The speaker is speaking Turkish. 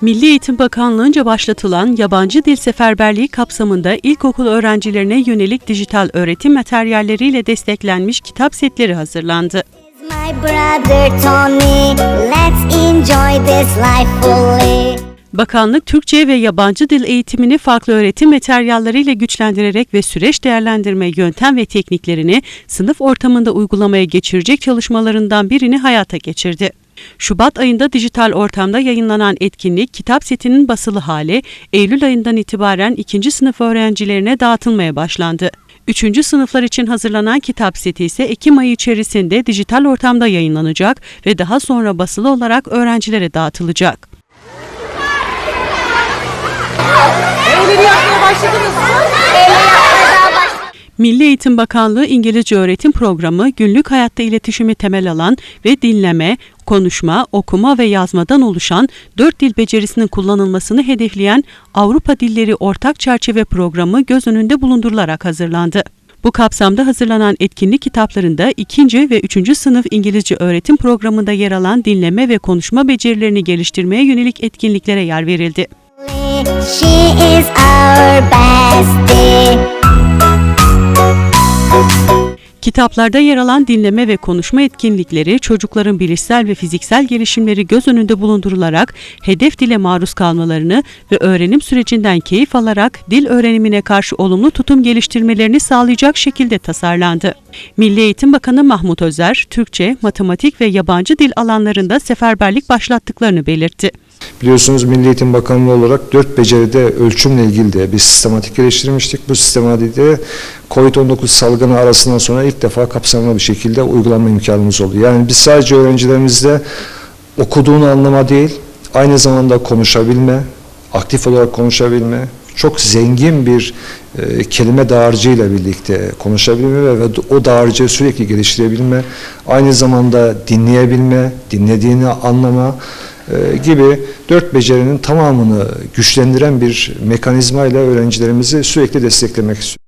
Milli Eğitim Bakanlığı'nca başlatılan yabancı dil seferberliği kapsamında ilkokul öğrencilerine yönelik dijital öğretim materyalleriyle desteklenmiş kitap setleri hazırlandı. Bakanlık Türkçe ve yabancı dil eğitimini farklı öğretim materyalleriyle güçlendirerek ve süreç değerlendirme yöntem ve tekniklerini sınıf ortamında uygulamaya geçirecek çalışmalarından birini hayata geçirdi. Şubat ayında dijital ortamda yayınlanan etkinlik kitap setinin basılı hali Eylül ayından itibaren ikinci sınıf öğrencilerine dağıtılmaya başlandı. Üçüncü sınıflar için hazırlanan kitap seti ise Ekim ayı içerisinde dijital ortamda yayınlanacak ve daha sonra basılı olarak öğrencilere dağıtılacak. Milli Eğitim Bakanlığı İngilizce Öğretim Programı günlük hayatta iletişimi temel alan ve dinleme, konuşma, okuma ve yazmadan oluşan dört dil becerisinin kullanılmasını hedefleyen Avrupa Dilleri Ortak Çerçeve Programı göz önünde bulundurularak hazırlandı. Bu kapsamda hazırlanan etkinlik kitaplarında ikinci ve üçüncü sınıf İngilizce öğretim programında yer alan dinleme ve konuşma becerilerini geliştirmeye yönelik etkinliklere yer verildi. She is our bestie. Kitaplarda yer alan dinleme ve konuşma etkinlikleri çocukların bilişsel ve fiziksel gelişimleri göz önünde bulundurularak hedef dile maruz kalmalarını ve öğrenim sürecinden keyif alarak dil öğrenimine karşı olumlu tutum geliştirmelerini sağlayacak şekilde tasarlandı. Milli Eğitim Bakanı Mahmut Özer, Türkçe, matematik ve yabancı dil alanlarında seferberlik başlattıklarını belirtti. Biliyorsunuz Milli Eğitim Bakanlığı olarak dört beceride ölçümle ilgili de bir sistematik geliştirmiştik. Bu sistematikte COVID-19 salgını arasından sonra ilk defa kapsamlı bir şekilde uygulanma imkanımız oldu. Yani biz sadece öğrencilerimizde okuduğunu anlama değil, aynı zamanda konuşabilme, aktif olarak konuşabilme, çok zengin bir e, kelime dağarcığıyla birlikte konuşabilme ve, ve o dağarcığı sürekli geliştirebilme, aynı zamanda dinleyebilme, dinlediğini anlama gibi dört becerinin tamamını güçlendiren bir mekanizma ile öğrencilerimizi sürekli desteklemek istiyoruz.